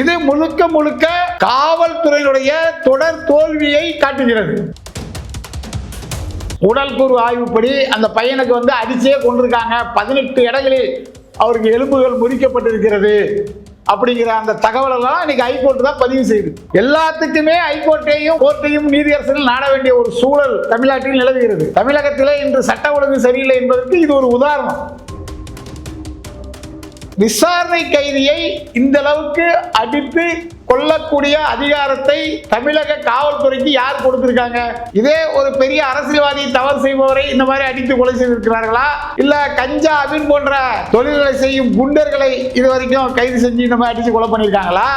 இது முழுக்க முழுக்க காவல்துறையினுடைய தொடர் தோல்வியை காட்டுகிறது. உடல் கூறு ஆய்வுப்படி அந்த பையனுக்கு வந்து அடிச்சே கொண்டிருக்காங்க. பதினெட்டு இடங்களில் அவருக்கு எலும்புகள் முறிக்கப்பட்டிருக்கிறது அப்படிங்கிற அந்த தகவல் எல்லாம் இன்னைக்கு ஹைகோர்ட் தான் பதிவு செய்யுது. எல்லாத்துக்குமே ஹைகோர்ட்டையும் கோர்ட்டையும் நீதியரசர்கள் நாட வேண்டிய ஒரு சூழல் தமிழ்நாட்டில் நிலவுகிறது. தமிழகத்திலே இன்று சட்ட ஒழுங்கு சரியில்லை என்பதற்கு இது ஒரு உதாரணம். விசாரணை கைதியை இந்த அளவுக்கு அடித்து கொல்லக்கூடிய அதிகாரத்தை தமிழக காவல்துறைக்கு யார் கொடுத்திருக்காங்க? இதே ஒரு பெரிய அரசியல்வாதி தவறு செய்பவரை இந்த மாதிரி அடித்து கொலை செய்திருக்கிறார்களா? இல்ல கஞ்சா அபின் போன்ற தொழில்களை செய்யும் குண்டர்களை இது வரைக்கும் கைது செஞ்சு இந்த மாதிரி அடித்து கொலை பண்ணியிருக்காங்களா?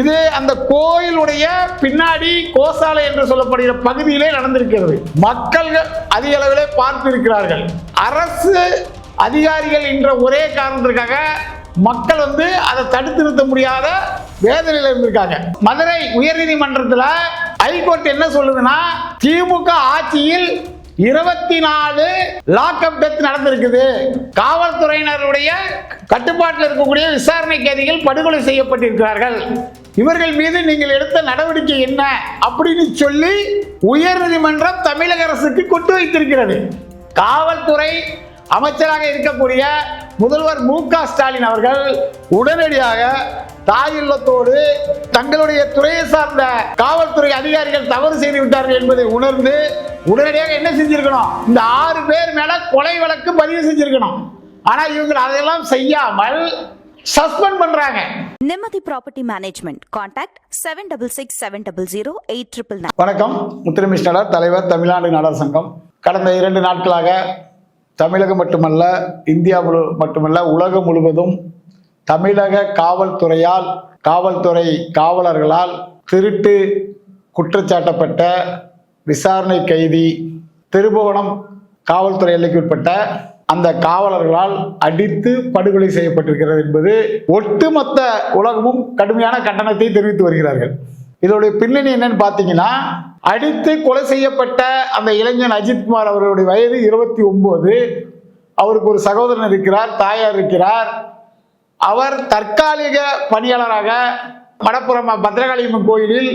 இது அந்த கோயிலுடைய பின்னாடி கோசாலை என்று சொல்லப்படுகிற பகுதியிலே நடந்திருக்கிறது. மக்கள் அதிக அளவிலே பார்த்து இருக்கிறார்கள் அரசு அதிகாரிகள் என்ற ஒரே காரணத்திற்காக மக்கள் வந்து அதை தடுத்து நிறுத்த முடியாத வேதனையில் இருந்திருக்காங்க. மதுரை உயர்நீதிமன்றத்தில் ஹைகோர்ட் என்ன சொல்லுதுன்னா திமுக ஆட்சியில் இருபத்தி நாலு லாக்அப் டெத் நடந்திருக்குது. காவல்துறையினருடைய கட்டுப்பாட்டில் இருக்கக்கூடிய விசாரணை கைதிகள் படுகொலை செய்யப்பட்டிருக்கிறார்கள். இவர்கள் மீது நீங்கள் எடுத்த நடவடிக்கை என்ன அப்படின்னு சொல்லி உயர்நீதிமன்றம் தமிழக அரசுக்கு கொண்டு வைத்திருக்கிறது. காவல்துறை அமைச்சராக இருக்கக்கூடிய முதல்வர் மு க ஸ்டாலின் அவர்கள் உடனடியாக தாயுள்ளத்தோடு தங்களுடைய துறையை சார்ந்த காவல்துறை அதிகாரிகள் தவறு செய்து விட்டார்கள் என்பதை உணர்ந்து உடனடியாக என்ன செஞ்சிருக்கணும்? இந்த ஆறு பேர் மேல கொலை வழக்கு பதிவு செஞ்சிருக்கணும். ஆனா இவங்க அதையெல்லாம் செய்யாமல் சஸ்பெண்ட் பண்றாங்க. Nimmathi property management contact seven double six seven double zero eight triple nine. வணக்கம். முத்துரமிஸ்டர் தலைவர் தமிழ்நாடு நாடர் சங்கம். கடந்த இரண்டு நாட்களாக தமிழகம் மட்டுமல்ல இந்தியா முழு மட்டுமல்ல உலகம் முழுவதும் தமிழக காவல்துறையால் காவல்துறை காவலர்களால் திருட்டு குற்றச்சாட்டப்பட்ட விசாரணை கைதி திருபுவனம் காவல்துறை எல்லைக்குட்பட்ட அந்த காவலர்களால் அடித்து படுகொலை செய்யப்பட்டிருக்கிறது என்பது ஒட்டுமொத்த உலகமும் கடுமையான கண்டனத்தை தெரிவித்து வருகிறார்கள். இதோடைய பின்னணி என்னன்னு பார்த்தீங்கன்னா அடித்து கொலை செய்யப்பட்ட அந்த இளைஞன் அஜித்குமார் அவர்களுடைய வயது இருபத்தி ஒன்பது அவருக்கு ஒரு சகோதரன் இருக்கிறார் தாயார் இருக்கிறார். அவர் தற்காலிக பணியாளராக மடப்புறம் பத்ரகாளியம்மன் கோயிலில்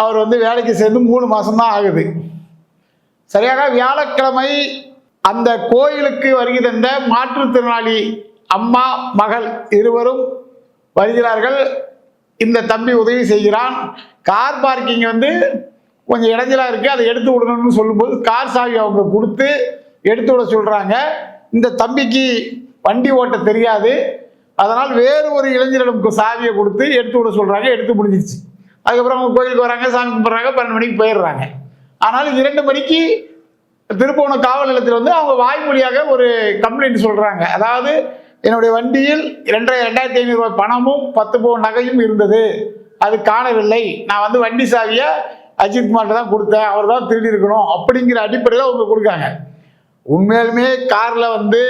அவர் வந்து வேலைக்கு சேர்ந்து மூணு மாசம்தான் ஆகுது. சரியாக வியாழக்கிழமை அந்த கோயிலுக்கு வருகை தந்த மாற்றுத்திறனாளி அம்மா மகள் இருவரும் வருகிறார்கள். இந்த தம்பி உதவி செய்கிறான். கார் பார்க்கிங் வந்து கொஞ்சம் இடைஞ்சலாக இருக்குது அதை எடுத்து விடணும்னு சொல்லும்போது கார் சாவி அவங்க கொடுத்து எடுத்து விட சொல்கிறாங்க இந்த தம்பிக்கு வண்டி ஓட்ட தெரியாது. அதனால் வேறு ஒரு இளைஞர்களுக்கு சாவியை கொடுத்து எடுத்து விட சொல்கிறாங்க எடுத்து முடிஞ்சிருச்சு. அதுக்கப்புறம் அவங்க கோயிலுக்கு வராங்க சாமி கும்பிட்றாங்க பன்னெண்டு மணிக்கு போயிடுறாங்க. ஆனால் இரண்டு மணிக்கு திருப்பவனம் காவல் நிலையத்தில் வந்து அவங்க வாய்மொழியாக ஒரு கம்ப்ளைண்ட் சொல்கிறாங்க அதாவது என்னுடைய வண்டியில் ரெண்டரை ரெண்டாயிரத்தி ஐநூறு ரூபாய் பணமும் பத்து பவுன் நகையும் இருந்தது. அது காணவில்லை. நான் வந்து வண்டி சாவியை அஜித்குமார்கிட்ட தான் கொடுத்தேன். அவர் தான் திருடி இருக்கணும் அப்படிங்கிற அடிப்படையில் அவங்க கொடுக்காங்க. உண்மையாலுமே காரில் வந்து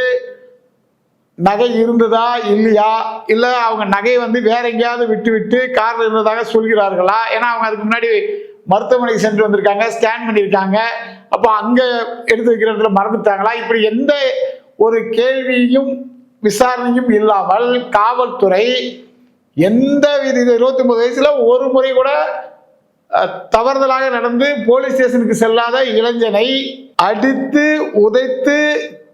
நகை இருந்ததா இல்லையா? இல்லை அவங்க நகையை வந்து வேற எங்கேயாவது விட்டு விட்டு காரில் இருந்ததாக சொல்கிறார்களா? ஏன்னா அவங்க அதுக்கு முன்னாடி மருத்துவமனைக்கு சென்று வந்திருக்காங்க ஸ்கேன் பண்ணியிருக்காங்க. அப்போ அங்கே எடுத்து வைக்கிற இடத்துல மறந்துட்டாங்களா? இப்படி எந்த ஒரு கேள்வியும் விசாரணையும் இல்லாமல் காவல்துறை எந்த வித இருபத்தி ஒன்பது வயசுல ஒரு முறை கூட தவறுதலாக நடந்து போலீஸ் ஸ்டேஷனுக்கு செல்லாத இளைஞனை அடித்து உதைத்து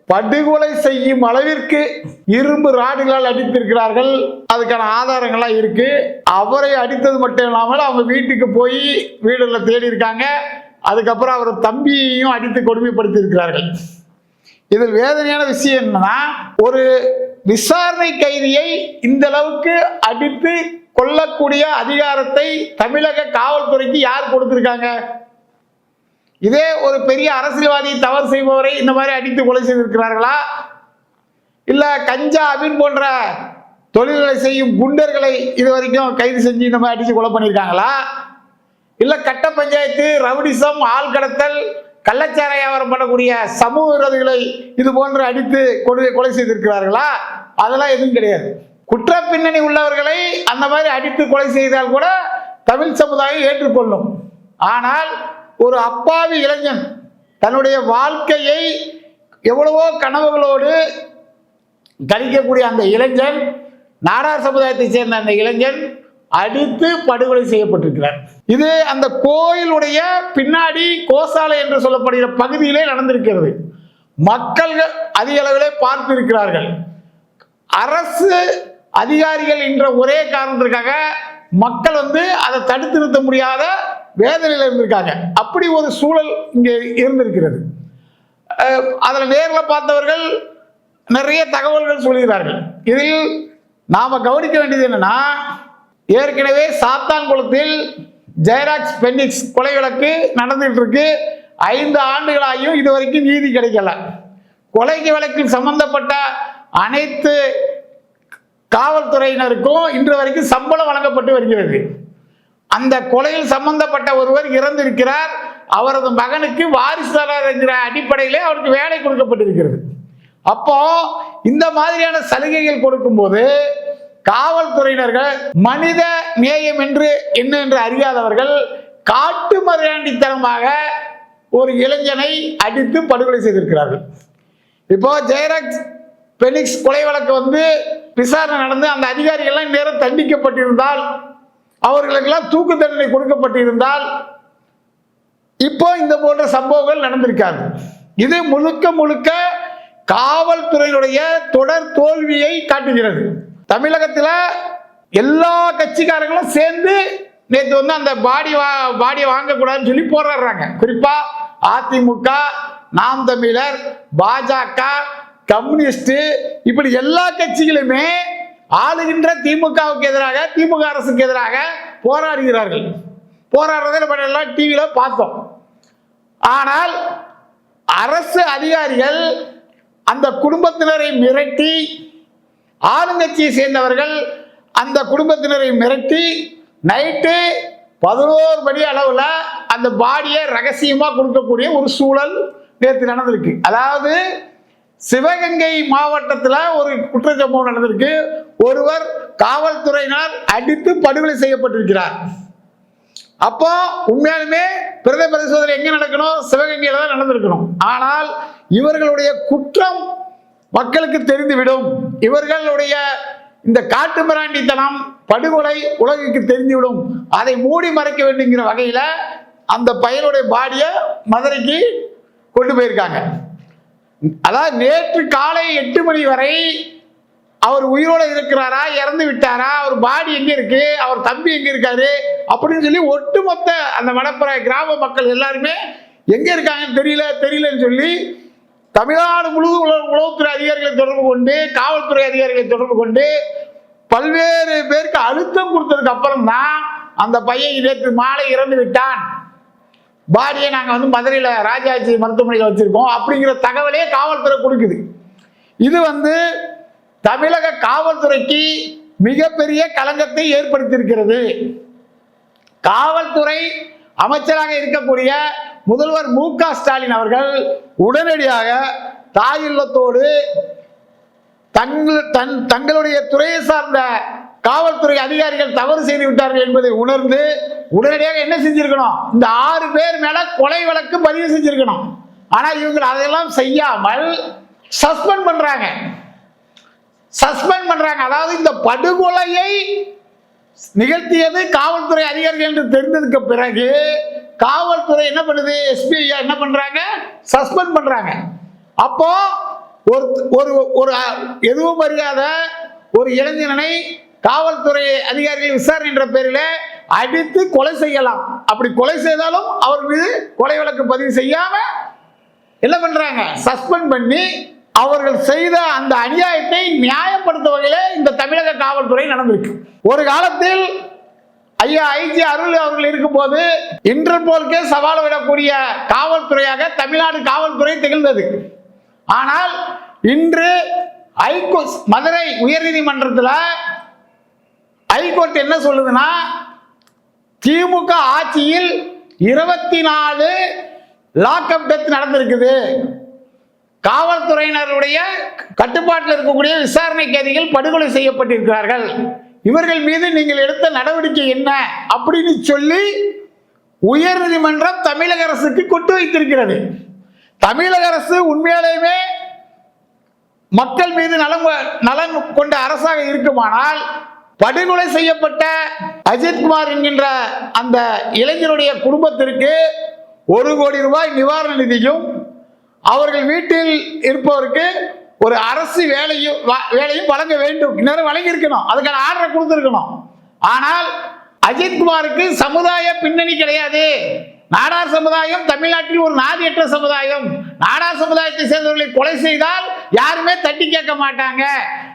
படுகொலை செய்யும் அளவிற்கு இரும்பு ராடுகளால் அடித்திருக்கிறார்கள். அதுக்கான ஆதாரங்கள்லாம் இருக்கு. அவரை அடித்தது மட்டும் இல்லாமல் அவங்க வீட்டுக்கு போய் வீடுல தேடி இருக்காங்க அதுக்கப்புறம் அவர் தம்பியையும் அடித்து கொடுமைப்படுத்தி இருக்கிறார்கள் இதில் வேதனையான விஷயம் என்னன்னா ஒரு விசாரணை கைதியை இந்த அளவுக்கு அடித்து கொல்லக்கூடிய அதிகாரத்தை தமிழக காவல்துறைக்கு யார் கொடுத்திருக்காங்க? இதே ஒரு பெரிய அரசியல்வாதி தவறு செய்பவரை இந்த மாதிரி அடித்து கொலை செய்திருக்கிறார்களா? இல்ல கஞ்சா அபின் போன்ற தொழில்களை செய்யும் குண்டர்களை இது வரைக்கும் கைது செஞ்சு இந்த மாதிரி அடிச்சு கொலை பண்ணியிருக்காங்களா? இல்ல கட்ட பஞ்சாயத்து ரவுடிசம் ஆள் கடத்தல் கள்ளச்சார வியாபாரம் பண்ணக்கூடிய சமூக விரோதிகளை இது போன்று அடித்து கொடு கொலை செய்திருக்கிறார்களா? அதெல்லாம் எதுவும் கிடையாது. குற்ற பின்னணி உள்ளவர்களை அந்த மாதிரி அடித்து கொலை செய்தால் கூட தமிழ் சமுதாயம் ஏற்றுக்கொள்ளும். ஆனால் ஒரு அப்பாவி இளைஞன் தன்னுடைய வாழ்க்கையை எவ்வளவோ கனவுகளோடு கழிக்கக்கூடிய அந்த இளைஞன் நாடார் சமுதாயத்தை சேர்ந்த அந்த இளைஞன் அடித்து படுகொலை செய்யப்பட்டிருக்கிறார். இது அந்த கோயிலுடைய பின்னாடி கோசாலை என்று சொல்லப்படுகிற பகுதியிலே நடந்திருக்கிறது. மக்கள்கள் அதிக அளவிலே பார்த்திருக்கிறார்கள். அரசு அதிகாரிகள் என்ற ஒரே காரணத்திற்காக மக்கள் வந்து அதை தடுத்து நிறுத்த முடியாத வேதனையில் இருந்திருக்காங்க. அப்படி ஒரு சூழல் இங்கே இருந்திருக்கிறது. அதில் நேரில் பார்த்தவர்கள் நிறைய தகவல்கள் சொல்கிறார்கள். இதில் நாம் கவனிக்க வேண்டியது என்னன்னா ஏற்கனவே சாத்தான்குளத்தில் ஜெயராஜ் பென்னிக்ஸ் கொலை வழக்கு நடந்துட்டு இருக்கு ஐந்து ஆண்டுகளாகியும் இதுவரைக்கும் நீதி கிடைக்கல. கொலைக்கு வழக்கில் சம்பந்தப்பட்ட அனைத்து காவல்துறையினருக்கும் இன்று வரைக்கும் சம்பளம் வழங்கப்பட்டு வருகிறது. அந்த கொலையில் சம்பந்தப்பட்ட ஒருவர் இறந்திருக்கிறார். அவரது மகனுக்கு வாரிசுதாரர் என்கிற அடிப்படையிலே அவருக்கு வேலை கொடுக்கப்பட்டிருக்கிறது. அப்போ இந்த மாதிரியான சலுகைகள் கொடுக்கும்போது காவல்துறையினர்கள் மனித நேயம் என்று என்ன என்று அறியாதவர்கள் காட்டு மரியாண்டித்தனமாக ஒரு இளைஞனை அடித்து படுகொலை செய்திருக்கிறார்கள். இப்போ ஜெயராஜ் பெனிக்ஸ் கொலை வழக்கு வந்து விசாரணை நடந்து அந்த அதிகாரிகள்லாம் நேரம் தண்டிக்கப்பட்டிருந்தால் அவர்களுக்கெல்லாம் தூக்கு தண்டனை கொடுக்கப்பட்டிருந்தால் இப்போ இந்த போன்ற சம்பவங்கள் நடந்திருக்காது இது முழுக்க முழுக்க காவல்துறையினுடைய தொடர் தோல்வியை காட்டுகிறது. தமிழகத்தில் எல்லா கட்சிக்காரங்களும் சேர்ந்து நேற்று வந்து அந்த பாடி வா பாடியை வாங்கக்கூடாதுன்னு சொல்லி போராடுறாங்க. குறிப்பா அதிமுக நாம் தமிழர் பாஜக கம்யூனிஸ்ட் இப்படி எல்லா கட்சிகளுமே ஆளுகின்ற திமுகவுக்கு எதிராக திமுக அரசுக்கு எதிராக போராடுகிறார்கள். போராடுறதை நம்ம எல்லாம் டிவியில் பார்த்தோம். ஆனால் அரசு அதிகாரிகள் அந்த குடும்பத்தினரை மிரட்டி ஆளுங்கட்சியை சேர்ந்தவர்கள் அந்த குடும்பத்தினரை மிரட்டி நைட்டு பதினோரு மணி அளவில் அந்த பாடியை ரகசியமாக கொடுக்கக்கூடிய ஒரு சூழல் நேற்று நடந்திருக்கு. அதாவது சிவகங்கை மாவட்டத்தில் ஒரு குற்றச்சம்பவம் நடந்திருக்கு. ஒருவர் காவல்துறையினர் அடித்து படுகொலை செய்யப்பட்டிருக்கிறார். அப்போ உண்மையாலுமே பிரத பரிசோதனை எங்க நடக்கணும்? சிவகங்கையில் தான் நடந்திருக்கணும். ஆனால் இவர்களுடைய குற்றம் மக்களுக்கு தெரிந்துவிடும். இவர்களுடைய இந்த காட்டு மிராண்டித்தனம் படுகொலை உலகுக்கு தெரிந்துவிடும். அதை மூடி மறைக்க வேண்டுங்கிற வகையில அந்த பையனுடைய பாடியை மதுரைக்கு கொண்டு போயிருக்காங்க. அதாவது நேற்று காலை எட்டு மணி வரை அவர் உயிரோடு இருக்கிறாரா இறந்து விட்டாரா அவர் பாடி எங்க இருக்கு அவர் தம்பி எங்க இருக்காரு அப்படின்னு சொல்லி ஒட்டுமொத்த அந்த மணப்புற கிராம மக்கள் எல்லாருமே எங்க இருக்காங்கன்னு தெரியல தெரியலன்னு சொல்லி தமிழ்நாடு முழுவதும் உளவு உளவுத்துறை அதிகாரிகளை தொடர்பு கொண்டு காவல்துறை அதிகாரிகளை தொடர்பு கொண்டு பல்வேறு பேருக்கு அழுத்தம் கொடுத்ததுக்கு அப்புறம் தான் அந்த பையன் நேற்று மாலை இறந்து விட்டான். பாடியை நாங்கள் வந்து மதுரையில் ராஜாஜி மருத்துவமனையில் வச்சுருக்கோம். அப்படிங்கிற தகவலே காவல்துறை கொடுக்குது. இது வந்து தமிழக காவல்துறைக்கு மிகப்பெரிய களங்கத்தை ஏற்படுத்தியிருக்கிறது. காவல்துறை அமைச்சராக இருக்கக்கூடிய முதல்வர் மு க ஸ்டாலின் அவர்கள் உடனடியாக தாய் இல்லத்தோடு தங்கள் தன் தங்களுடைய துறையை சார்ந்த காவல்துறை அதிகாரிகள் தவறு செய்து விட்டார்கள் என்பதை உணர்ந்து உடனடியாக என்ன செஞ்சிருக்கணும்? இந்த ஆறு பேர் மேல கொலை வழக்கு பதிவு செஞ்சிருக்கணும். ஆனா இவங்க அதையெல்லாம் செய்யாமல் சஸ்பெண்ட் பண்றாங்க. சஸ்பெண்ட் பண்றாங்க. அதாவது இந்த படுகொலையை நிகழ்த்தியது காவல்துறை அதிகாரிகள் என்று தெரிந்ததுக்கு பிறகு காவல்துறை என்ன பண்ணுது? எஸ்பி என்ன பண்றாங்க? சஸ்பெண்ட் பண்றாங்க. அப்போ ஒரு ஒரு ஒரு எதுவும் அறியாத ஒரு இளைஞனை காவல்துறை அதிகாரிகள் விசாரணை என்ற பேரில் அடித்து கொலை செய்யலாம். அப்படி கொலை செய்தாலும் அவர் மீது கொலை வழக்கு பதிவு செய்யாம என்ன பண்றாங்க? சஸ்பெண்ட் பண்ணி அவர்கள் செய்த அந்த அநியாயத்தை நியாயப்படுத்த வகையில் இந்த தமிழக காவல்துறை நடந்திருக்கு. ஒரு காலத்தில் ஐயா ஐஜி அருள் அவர்கள் இருக்கும்போது இன்டர்போலுக்கே சவால் விடக்கூடிய காவல்துறையாக தமிழ்நாடு காவல்துறை திகழ்ந்தது. ஆனால் இன்று ஐகோர்ட் மதுரை உயர்நீதிமன்றத்தில் ஹைகோர்ட் என்ன சொல்லுதுன்னா திமுக ஆட்சியில் இருபத்தி நாலு லாக்அப் டெத் நடந்திருக்குது. காவல்துறையினருடைய கட்டுப்பாட்டில் இருக்கக்கூடிய விசாரணை கைதிகள் படுகொலை செய்யப்பட்டிருக்கிறார்கள். இவர்கள் மீது நீங்கள் எடுத்த நடவடிக்கை என்ன அப்படின்னு சொல்லி உயர்நீதிமன்றம் தமிழக அரசுக்கு கொட்டு வைத்திருக்கிறது. தமிழக அரசு உண்மையாலேயுமே மக்கள் மீது நலம் நலன் கொண்ட அரசாக இருக்குமானால் படுகொலை செய்யப்பட்ட அஜித்குமார் என்கின்ற அந்த இளைஞருடைய குடும்பத்திற்கு ஒரு கோடி ரூபாய் நிவாரண நிதியும் அவர்கள் வீட்டில் இருப்பவருக்கு ஒரு அரசு வேலையும் வேலையும் வழங்க வேண்டும். இந்நேரம் வழங்கி இருக்கணும் அதுக்கான ஆர்டரை கொடுத்துருக்கணும். ஆனால் அஜித்குமாருக்கு சமுதாய பின்னணி கிடையாது. நாடார் சமுதாயம் தமிழ்நாட்டில் ஒரு நாதியற்ற சமுதாயம். நாடார் சமுதாயத்தை சேர்ந்தவர்களை கொலை செய்தால் யாருமே தட்டி கேட்க மாட்டாங்க.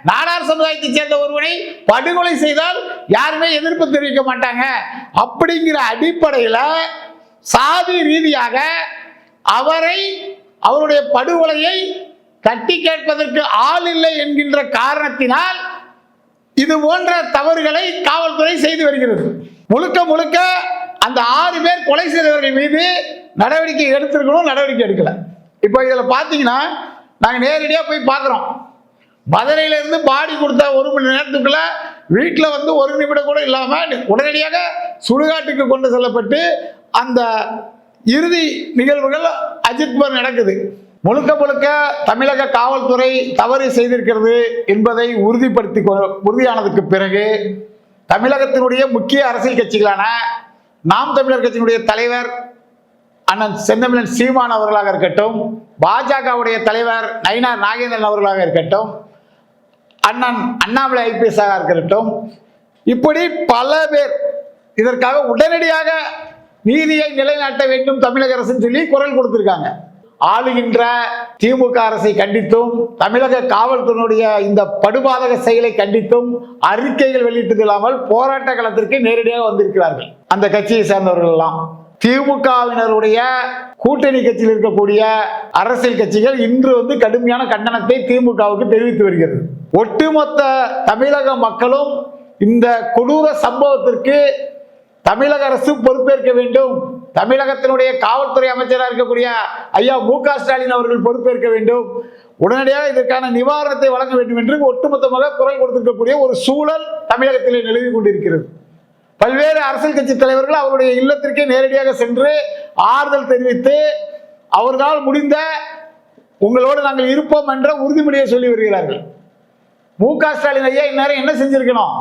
நாடார் சமுதாயத்தை சேர்ந்த ஒருவனை படுகொலை செய்தால் யாருமே எதிர்ப்பு தெரிவிக்க மாட்டாங்க. அப்படிங்கிற அடிப்படையில் சாதி ரீதியாக அவரை அவருடைய படுகொலையை தட்டி கேட்பதற்கு ஆள் இல்லை என்கின்ற காரணத்தினால் இது போன்ற தவறுகளை காவல்துறை செய்து வருகிறது. முழுக்க முழுக்க அந்த ஆறு பேர் கொலை செய்தவர்கள் மீது நடவடிக்கை எடுத்திருக்கணும் நடவடிக்கை எடுக்கல. இப்போ இதில் பார்த்தீங்கன்னா நாங்கள் நேரடியாக போய் பார்க்குறோம். மதுரையிலேருந்து பாடி கொடுத்த ஒரு மணி நேரத்துக்குள்ள வீட்டில் வந்து ஒரு நிமிடம் கூட இல்லாமல் உடனடியாக சுடுகாட்டுக்கு கொண்டு செல்லப்பட்டு அந்த இறுதி நிகழ்வுகள் அஜித்குமார் நடக்குது. முழுக்க முழுக்க தமிழக காவல்துறை தவறு செய்திருக்கிறது என்பதை உறுதிப்படுத்தி கொ- உறுதியானதுக்கு பிறகு தமிழகத்தினுடைய முக்கிய அரசியல் கட்சிகளான நாம் தமிழர் கட்சியினுடைய தலைவர் அண்ணன் செந்தமிழன் சீமான் அவர்களாக இருக்கட்டும் பாஜகவுடைய தலைவர் நயினார் நாகேந்திரன் அவர்களாக இருக்கட்டும் அண்ணன் அண்ணாமலை ஐபிஎஸ் ஆக இருக்கட்டும் இப்படி பல பேர் இதற்காக உடனடியாக நீதியை நிலைநாட்ட வேண்டும் தமிழக அரசுன்னு சொல்லி குரல் கொடுத்திருக்காங்க. ஆளுகின்ற திமுக அரசை கண்டித்தும் தமிழக காவல்துறையினுடைய இந்த படுபாதக செயலை கண்டித்தும் அறிக்கைகள் வெளியிட்டது இல்லாமல் போராட்ட களத்திற்கு நேரடியாக வந்திருக்கிறார்கள். அந்த கட்சியை சேர்ந்தவர்கள் எல்லாம். திமுகவினருடைய கூட்டணி கட்சியில் இருக்கக்கூடிய அரசியல் கட்சிகள் இன்று வந்து கடுமையான கண்டனத்தை திமுகவுக்கு தெரிவித்து வருகிறது. ஒட்டுமொத்த தமிழக மக்களும் இந்த கொடூர சம்பவத்திற்கு தமிழக அரசு பொறுப்பேற்க வேண்டும். தமிழகத்தினுடைய காவல்துறை அமைச்சராக இருக்கக்கூடிய ஐயா மு க ஸ்டாலின் அவர்கள் பொறுப்பேற்க வேண்டும். உடனடியாக இதற்கான நிவாரணத்தை வழங்க வேண்டும் என்று ஒட்டுமொத்தமாக குரல் கொடுத்திருக்கக்கூடிய ஒரு சூழல் தமிழகத்திலே நிலவி கொண்டிருக்கிறது. பல்வேறு அரசியல் கட்சி தலைவர்கள் அவருடைய இல்லத்திற்கே நேரடியாக சென்று ஆறுதல் தெரிவித்து அவர்களால் முடிந்த உங்களோடு நாங்கள் இருப்போம் என்ற உறுதிமொழியை சொல்லி வருகிறார்கள். மு க ஸ்டாலின் ஐயா இந்நேரம் என்ன செஞ்சிருக்கணும்?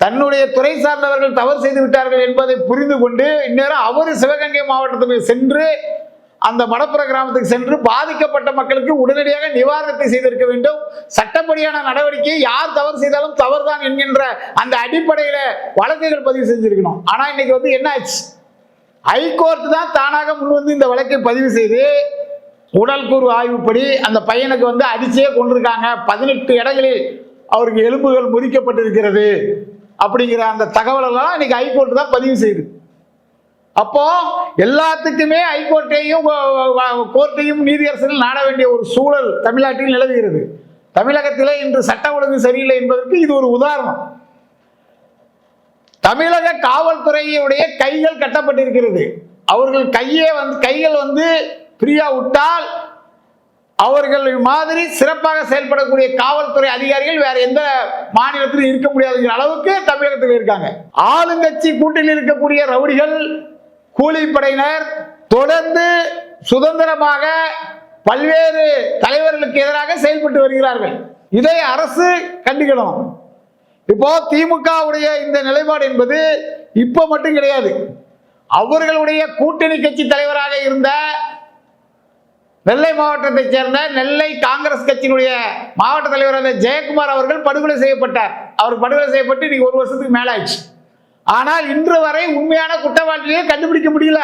தன்னுடைய துறை சார்ந்தவர்கள் தவறு செய்து விட்டார்கள் என்பதை புரிந்து கொண்டு இந்நேரம் அவர் சிவகங்கை மாவட்டத்துக்கு சென்று அந்த மடப்புற கிராமத்துக்கு சென்று பாதிக்கப்பட்ட மக்களுக்கு உடனடியாக நிவாரணத்தை செய்திருக்க வேண்டும். சட்டப்படியான நடவடிக்கை யார் தவறு செய்தாலும் தவறுதான் என்கின்ற அந்த அடிப்படையில வழக்குகள் பதிவு செஞ்சிருக்கணும். ஆனா இன்னைக்கு வந்து என்ன ஆச்சு? ஹைகோர்ட் தான் தானாக முன் வந்து இந்த வழக்கை பதிவு செய்து உடல் கூறு ஆய்வுப்படி அந்த பையனுக்கு வந்து அடிச்சே கொண்டிருக்காங்க. பதினெட்டு இடங்களில் அவருக்கு எலும்புகள் முறிக்கப்பட்டிருக்கிறது. அப்படிங்கிற அந்த தகவல் எல்லாம் இன்னைக்கு ஹைகோர்ட் தான் பதிவு செய்யுது. அப்போ எல்லாத்துக்குமே ஹைகோர்ட்டையும் கோர்ட்டையும் நீதியரசர்கள் நாட வேண்டிய ஒரு சூழல் தமிழ்நாட்டில் நிலவுகிறது. தமிழகத்தில் இன்று சட்ட ஒழுங்கு சரியில்லை என்பதற்கு இது ஒரு உதாரணம். தமிழக காவல்துறையுடைய கைகள் கட்டப்பட்டிருக்கிறது. அவர்கள் கையே வந்து கைகள் வந்து ஃப்ரீயா விட்டால் அவர்கள் மாதிரி சிறப்பாக செயல்படக்கூடிய காவல்துறை அதிகாரிகள் வேற எந்த மாநிலத்திலும் இருக்க முடியாதுங்கிற அளவுக்கு தமிழகத்தில் இருக்காங்க. ஆளுங்கட்சி கூட்டில் இருக்கக்கூடிய ரவுடிகள் கூலிப்படையினர் தொடர்ந்து சுதந்திரமாக பல்வேறு தலைவர்களுக்கு எதிராக செயல்பட்டு வருகிறார்கள். இதை அரசு கண்டிக்கணும். இப்போ திமுகவுடைய இந்த நிலைப்பாடு என்பது இப்போ மட்டும் கிடையாது. அவர்களுடைய கூட்டணி கட்சி தலைவராக இருந்த நெல்லை மாவட்டத்தைச் சேர்ந்த நெல்லை காங்கிரஸ் கட்சியினுடைய மாவட்ட தலைவர் ஜெயக்குமார் அவர்கள் படுகொலை செய்யப்பட்டார். அவர் படுகொலை செய்யப்பட்டு இன்னைக்கு ஒரு வருஷத்துக்கு மேலே ஆயிடுச்சு. ஆனால் இன்று வரை உண்மையான குற்றவாளியை கண்டுபிடிக்க முடியல.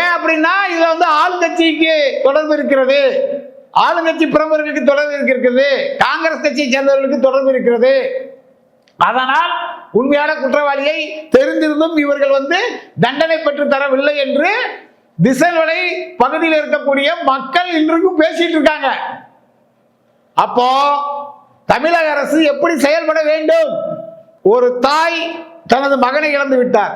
ஏன் அப்படின்னா இதுல வந்து ஆளுங்கட்சிக்கு தொடர்பு இருக்கிறது. ஆளுங்கட்சி பிரமுகர்களுக்கு தொடர்பு இருக்கிறது. காங்கிரஸ் கட்சியை சேர்ந்தவர்களுக்கு தொடர்பு இருக்கிறது. அதனால் உண்மையான குற்றவாளியை தெரிந்திருந்தும் இவர்கள் வந்து தண்டனை பெற்று தரவில்லை என்று திசைவலை பகுதியில் இருக்கக்கூடிய மக்கள் இன்றைக்கும் பேசிட்டு இருக்காங்க. அப்போ தமிழக அரசு எப்படி செயல்பட வேண்டும்? ஒரு தாய் தனது மகனை இழந்து விட்டார்.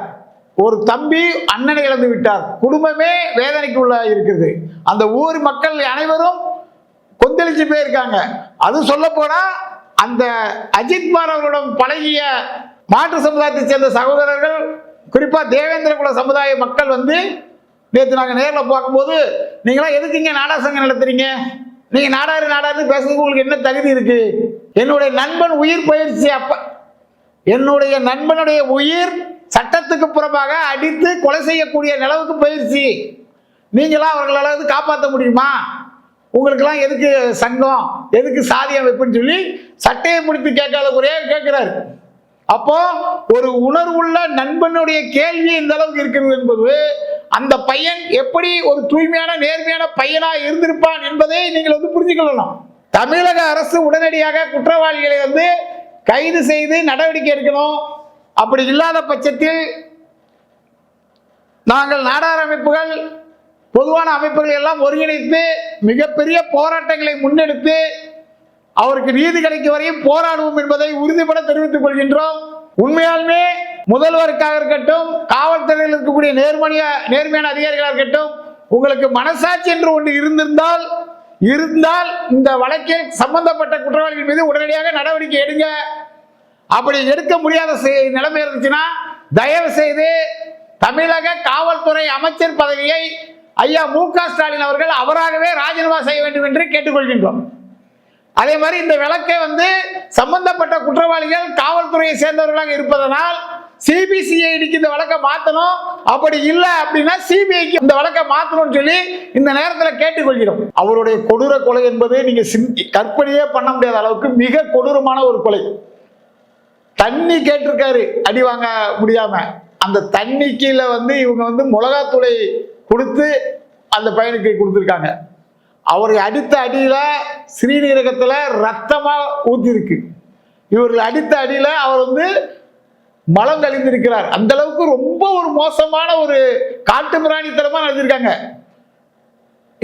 ஒரு தம்பி அண்ணனை இழந்து விட்டார். குடும்பமே வேதனைக்கு உள்ள இருக்குது. அந்த ஊர் மக்கள் அனைவரும் கொந்தளிச்சு போயிருக்காங்க. அது சொல்ல போனா அந்த அஜித்குமார் அவர்களிடம் பழகிய மாற்று சமுதாயத்தை சேர்ந்த சகோதரர்கள் குறிப்பா தேவேந்திர குல சமுதாய மக்கள் வந்து நேற்று நாங்கள் நேரில் பார்க்கும்போது நீங்களாம் எதுக்கு இங்கே சங்கம் நடத்துறீங்க? நீங்கள் நாடாரு நாடாறு பேசுறதுக்கு உங்களுக்கு என்ன தகுதி இருக்கு? என்னுடைய நண்பன் உயிர் பயிற்சி அப்ப. என்னுடைய நண்பனுடைய உயிர் சட்டத்துக்கு புறமாக அடித்து கொலை செய்யக்கூடிய நிலவுக்கு பயிற்சி நீங்களாம் அவர்களால் வந்து காப்பாற்ற முடியுமா? உங்களுக்கெல்லாம் எதுக்கு சங்கம்? எதுக்கு சாதி அமைப்புன்னு சொல்லி சட்டையை பிடித்து கேட்காத ஒரே கேட்கிறாரு. அப்போ ஒரு உணர்வுள்ள நண்பனுடைய கேள்வி இந்த அளவுக்கு இருக்கிறது என்பது அந்த பையன் எப்படி ஒரு தூய்மையான நேர்மையான பையனா இருந்திருப்பான் என்பதை நீங்கள் வந்து புரிஞ்சுக்கொள்ளணும் தமிழக அரசு உடனடியாக குற்றவாளிகளை வந்து கைது செய்து நடவடிக்கை எடுக்கணும். அப்படி இல்லாத பட்சத்தில் நாங்கள் நாடார் அமைப்புகள் பொதுவான அமைப்புகள் எல்லாம் ஒருங்கிணைத்து மிகப்பெரிய போராட்டங்களை முன்னெடுத்து அவருக்கு நீதி கிடைக்கும் வரையும் போராடுவோம் என்பதை உறுதிபட தெரிவித்துக் கொள்கின்றோம். உண்மையாலுமே முதல்வருக்காக இருக்கட்டும் காவல்துறையில் இருக்கக்கூடிய நேர்மணிய நேர்மையான அதிகாரிகளாக இருக்கட்டும் உங்களுக்கு மனசாட்சி என்று ஒன்று இருந்திருந்தால் இருந்தால் இந்த வழக்கில் சம்பந்தப்பட்ட குற்றவாளிகள் மீது உடனடியாக நடவடிக்கை எடுங்க. அப்படி எடுக்க முடியாத நிலைமை இருந்துச்சுன்னா தயவு செய்து தமிழக காவல்துறை அமைச்சர் பதவியை ஐயா மு க ஸ்டாலின் அவர்கள் அவராகவே ராஜினாமா செய்ய வேண்டும் என்று கேட்டுக்கொள்கின்றோம். அதே மாதிரி இந்த விளக்கை வந்து சம்பந்தப்பட்ட குற்றவாளிகள் காவல்துறையை சேர்ந்தவர்களாக இருப்பதனால் சிபிசிஐடிக்கு இந்த வழக்கை மாற்றணும் அப்படி இல்லை அப்படின்னா சிபிஐக்கு இந்த வழக்கை மாற்றணும்னு சொல்லி இந்த நேரத்தில் கேட்டுக்கொள்கிறோம். அவருடைய கொடூர கொலை என்பது நீங்கள் சிந்தி- கற்பனையே பண்ண முடியாத அளவுக்கு மிக கொடூரமான ஒரு கொலை. தண்ணி கேட்டிருக்காரு. அடி வாங்க முடியாம. அந்த தண்ணி கீழே வந்து இவங்க வந்து மிளகாத்தூளை கொடுத்து அந்த பையனுக்கு கொடுத்துருக்காங்க. அவரை அடித்த அடியில் ஸ்ரீநீரகத்தில் ரத்தமாக ஊற்றிருக்கு இவர்கள் அடித்த அடியில் அவர் வந்து மலம் கழிந்திருக்கிறார் அந்த அளவுக்கு ரொம்ப ஒரு மோசமான ஒரு காட்டு மிராணித்தனமா நடந்திருக்காங்க.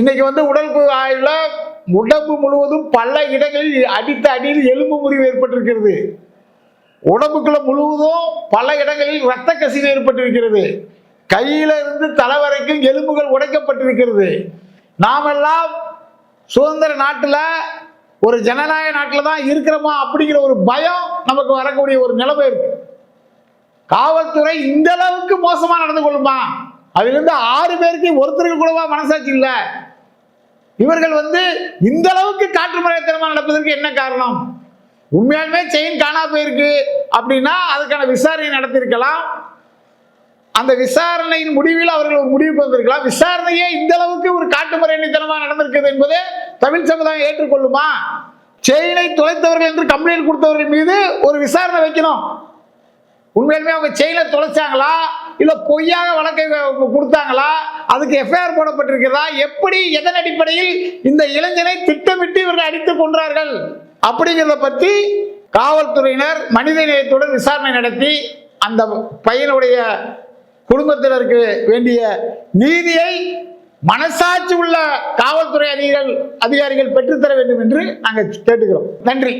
இன்னைக்கு வந்து உடல் ஆய்வுல உடம்பு முழுவதும் பல இடங்களில் அடித்த அடியில் எலும்பு முறிவு ஏற்பட்டிருக்கிறது. உடம்புக்குள்ள முழுவதும் பல இடங்களில் இரத்த கசிவு ஏற்பட்டிருக்கிறது. கையில இருந்து தலை வரைக்கும் எலும்புகள் உடைக்கப்பட்டிருக்கிறது. நாமெல்லாம் சுதந்திர நாட்டுல ஒரு ஜனநாயக நாட்டில் தான் இருக்கிறோமா அப்படிங்கிற ஒரு பயம் நமக்கு வரக்கூடிய ஒரு நிலைமை இருக்கு. காவல்துறை இந்த அளவுக்கு மோசமா நடந்து கொள்ளுமா? அதிலிருந்து ஆறு பேருக்கு ஒருத்தருக்கு கூடவா மனசாட்சி இல்ல? இவர்கள் வந்து இந்த அளவுக்கு காற்று முறைத்தனமா நடப்பதற்கு என்ன காரணம்? உண்மையாலுமே செயின் காணா போயிருக்கு. அப்படின்னா அதுக்கான விசாரணை நடத்தியிருக்கலாம் அந்த விசாரணையின் முடிவில் அவர்கள் ஒரு முடிவுக்கு வந்திருக்கலாம். விசாரணையே இந்த அளவுக்கு ஒரு காட்டுமுறைத்தனமா நடந்திருக்கிறது என்பது தமிழ் சமுதாயம் ஏற்றுக்கொள்ளுமா? செயினை தொலைத்தவர்கள் என்று கம்ப்ளைண்ட் கொடுத்தவர்கள் மீது ஒரு விசாரணை வைக்கணும். உண்மையிலுமே அவங்க செயினை தொலைச்சாங்களா? இல்ல பொய்யாக வழக்கை கொடுத்தாங்களா? அதுக்கு எஃப்ஐஆர் போடப்பட்டிருக்கிறதா? எப்படி எதன் அடிப்படையில் இந்த இளைஞனை திட்டமிட்டு இவர்கள் அடித்துக் கொன்றார்கள்? அப்படிங்கிறத பத்தி காவல்துறையினர் மனித நேயத்துடன் விசாரணை நடத்தி அந்த பையனுடைய குடும்பத்தினருக்கு வேண்டிய நீதியை மனசாட்சி உள்ள காவல்துறை அதிகாரிகள் அதிகாரிகள் பெற்றுத்தர வேண்டும் என்று நாங்கள் கேட்டுக்கிறோம். நன்றி.